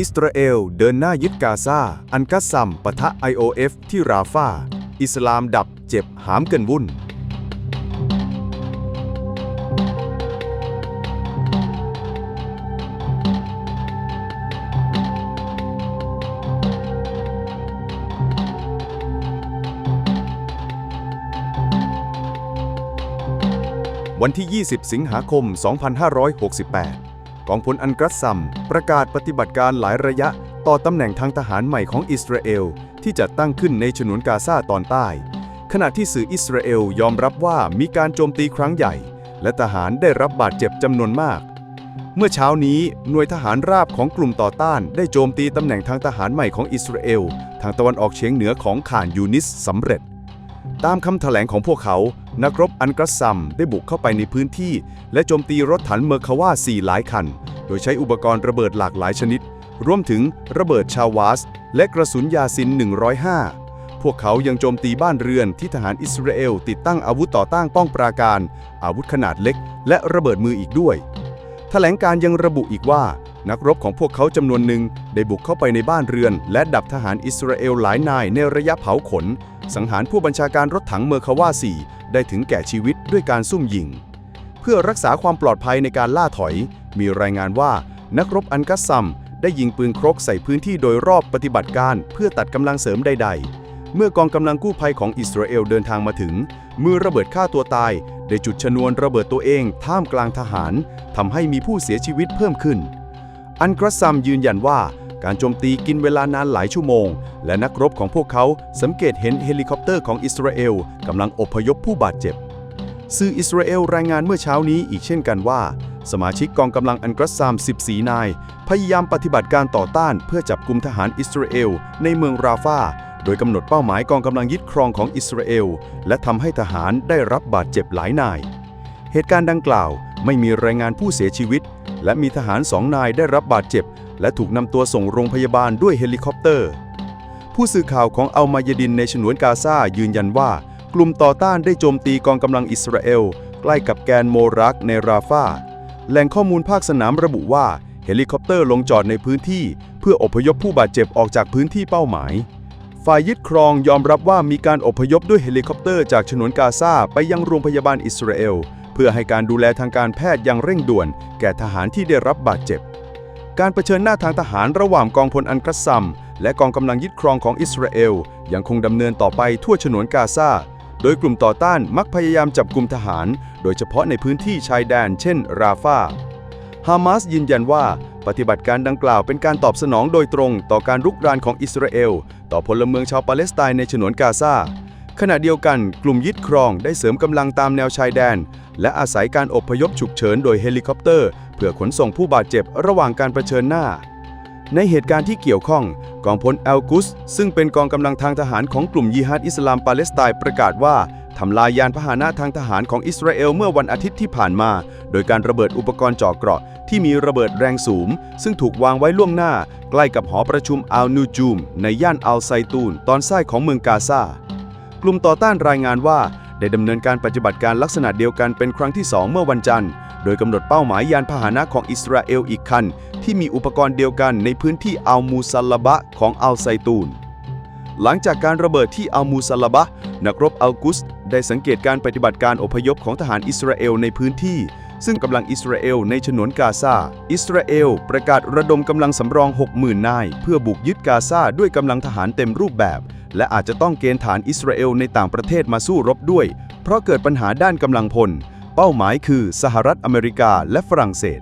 อิสราเอลเดินหน้ายึดกาซา อันกัสซัมปะทะ IOF ที่ราฟา อิสลามดับเจ็บหามกันวุ่น วันที่ 20 สิงหาคม 2568 กองพลอันกรัสซัม ประกาศปฏิบัติการหลายระยะ ต่อตำแหน่งทางทหารใหม่ของอิสราเอล ที่จะตั้งขึ้นในฉนวนกาซาตอนใต้ ขณะที่สื่ออิสราเอลยอมรับว่ามีการโจมตีครั้งใหญ่ และทหารได้รับบาดเจ็บจำนวนมาก เมื่อเช้านี้หน่วยทหารราบของกลุ่มต่อต้าน ได้โจมตีตำแหน่งทางทหารใหม่ของอิสราเอล ทางตะวันออกเฉียงเหนือของข่านยูนิสสำเร็จ ตามคำแถลงของพวกเขา นักรบอันกัสซัมได้บุกเข้าไปในพื้นที่ และโจมตีรถถังเมอร์คาว่า4หลายคัน โดยใช้อุปกรณ์ระเบิดหลากหลายชนิด รวมถึงระเบิดชาวาส และกระสุนยาซิน 105 พวกเขายังโจมตีบ้านเรือนที่ทหารอิสราเอลติดตั้งอาวุธต่อต้านป้องปราการ อาวุธขนาดเล็ก และระเบิดมืออีกด้วย แถลงการยังระบุอีกว่า นักรบของพวกเขาจำนวนหนึ่งได้บุกเข้าไปในบ้านเรือน และดับทหารอิสราเอลหลายนายในระยะเผาขน สังหารผู้บัญชาการรถถังเมอร์คาว่าสี่ได้ถึงแก่ชีวิตด้วยการซุ่มยิง เพื่อรักษาความปลอดภัยในการล่าถอย มีรายงานว่านักรบอันกัสซัม ได้ยิงปืนครกใส่พื้นที่โดยรอบปฏิบัติการเพื่อตัดกำลังเสริมใด ๆ เมื่อกองกำลังกู้ภัยของอิสราเอลเดินทางมาถึง มือระเบิดฆ่าตัวตาย ได้จุดชนวนระเบิดตัวเองท่ามกลางทหารทำให้มีผู้เสียชีวิตเพิ่มขึ้น อันกัสซัมยืนยันว่า การโจมตีกินเวลานานหลายชั่วโมง และนักรบของพวกเขาสังเกตเห็นเฮลิคอปเตอร์ของอิสราเอลกำลังอพยพผู้บาดเจ็บ สื่ออิสราเอลรายงานเมื่อเช้านี้อีกเช่นกันว่า สมาชิกกองกำลังอันกรัสซาม 14 นาย พยายามปฏิบัติการต่อต้านเพื่อจับกลุ่มทหารอิสราเอลในเมืองราฟาโดยกำหนดเป้าหมายกองกำลังยึดครองของอิสราเอลและทำให้ทหารได้รับบาดเจ็บหลายนาย เหตุการณ์ดังกล่าวไม่มีรายงานผู้เสียชีวิต และมีทหารสองนายได้รับบาดเจ็บ และถูกนำตัวส่งโรงพยาบาลด้วยเฮลิคอปเตอร์ ผู้สื่อข่าวของอัลมายดินในฉนวนกาซายืนยันว่า กลุ่มต่อต้านได้โจมตีกองกำลังอิสราเอล ใกล้กับแกนโมรักในราฟาแหล่งข้อมูลภาคสนามระบุว่าเฮลิคอปเตอร์ลงจอดในพื้นที่ เพื่ออพยพผู้บาดเจ็บออกจากพื้นที่เป้าหมาย ฝ่ายยึดครองยอมรับว่ามีการอพยพด้วยเฮลิคอปเตอร์จากฉนวนกาซาไปยังโรงพยาบาลอิสราเอล เพื่อให้การดูแลทางการแพทย์อย่างเร่งด่วน แก่ทหารที่ได้รับบาดเจ็บ การเผชิญหน้าทางทหารระหว่างกองพลอันกัสซัมและกองกำลังยึดครองของอิสราเอลยังคงดำเนินต่อไปทั่วฉนวนกาซา โดยกลุ่มต่อต้านมักพยายามจับกลุ่มทหาร โดยเฉพาะในพื้นที่ชายแดน เช่น ราฟาฮามาสยืนยันว่าปฏิบัติการดังกล่าวเป็นการตอบสนองโดยตรงต่อการรุกรานของอิสราเอล ต่อพลเมืองชาวปาเลสไตน์ในฉนวนกาซา ขณะเดียวกันกลุ่มยึดครองได้เสริมกำลังตามแนวชายแดน และอาศัยการอบพยพฉุกเฉินโดยเฮลิคอปเตอร์ เพื่อขนส่งผู้บาดเจ็บระหว่างการเผชิญหน้า ในเหตุการณ์ที่เกี่ยวข้องกองพลเอลกุส ซึ่งเป็นกองกำลังทางทหารของกลุ่มยิฮัดอิสลามปาเลสไตน์ประกาศว่าทำลายยานพาหนะทางทหารของอิสราเอลเมื่อวันอาทิตย์ที่ผ่านมา โดยการระเบิดอุปกรณ์จ่อเกราะ ที่มีระเบิดแรงสูง ซึ่งถูกวางไว้ล่วงหน้า ใกล้กับหอประชุมอัลนูจูม ในย่านอัลไซตูน ตอนใต้ของเมืองกาซา กลุ่มต่อต้านรายงานว่า ได้ดำเนินการปฏิบัติการลักษณะเดียวกันเป็นครั้งที่ 2 เมื่อวันจันทร์ โดยกำหนดเป้าหมายยานพาหนะของอิสราเอลอีกคัน ที่มีอุปกรณ์เดียวกันในพื้นที่อัลมูซัลลบะของอัลไซตูน หลังจากการระเบิดที่อัลมูซัลลบะ นักรบอัลกุส ได้สังเกตการปฏิบัติการอพยพของทหารอิสราเอลในพื้นที่ซึ่งกำลังอิสราเอลในฉนวนกาซา อิสราเอลประกาศระดมกำลังสำรอง 60,000 นาย เพื่อบุกยึดกาซาด้วยกำลังทหารเต็มรูปแบบ และอาจจะต้องเกณฑ์ฐานอิสราเอลในต่างประเทศมาสู้รบด้วย เพราะเกิดปัญหาด้านกำลังพล เป้าหมายคือสหรัฐอเมริกาและฝรั่งเศส